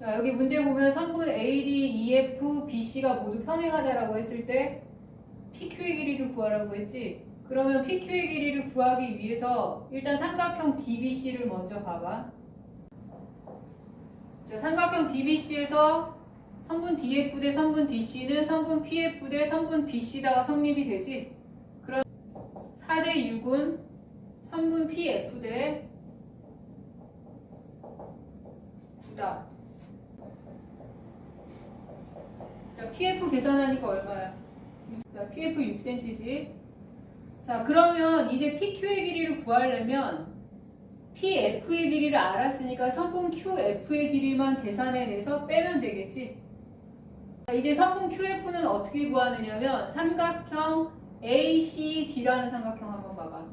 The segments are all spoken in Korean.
자, 여기 문제 보면 선분 AD, EF, BC가 모두 평행하다라고 했을 때 PQ의 길이를 구하라고 했지. 그러면 PQ의 길이를 구하기 위해서 일단 삼각형 DBC를 먼저 봐봐. 자, 삼각형 DBC에서 선분 DF 대 선분 DC는 선분 PF 대 선분 BC다가 성립이 되지. 그럼 4 대 6은 선분 PF 대 9다. 자, PF 계산하니까 얼마야? 자, PF 6cm지. 자, 그러면 이제 PQ의 길이를 구하려면 PF의 길이를 알았으니까 선분 QF의 길이만 계산해내서 빼면 되겠지. 자, 이제 선분 QF는 어떻게 구하느냐면 삼각형 ACD라는 삼각형 한번 봐봐.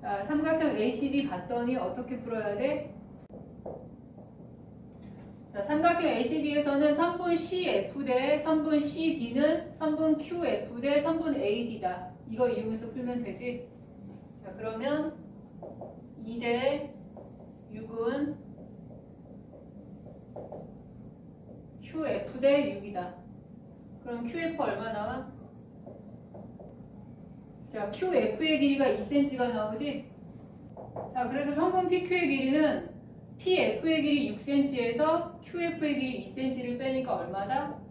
자, 삼각형 ACD 봤더니 어떻게 풀어야 돼? 자, 삼각형 ACD에서는 선분 CF 대 선분 CD는 선분 QF 대 선분 AD다. 이거 이용해서 풀면 되지? 자, 그러면 2 대 6은 QF 대 6이다. 그럼 QF 얼마 나와? 자, QF의 길이가 2cm가 나오지? 자, 그래서 성분 PQ의 길이는 PF의 길이 6cm에서 QF의 길이 2cm를 빼니까 얼마다? 4다.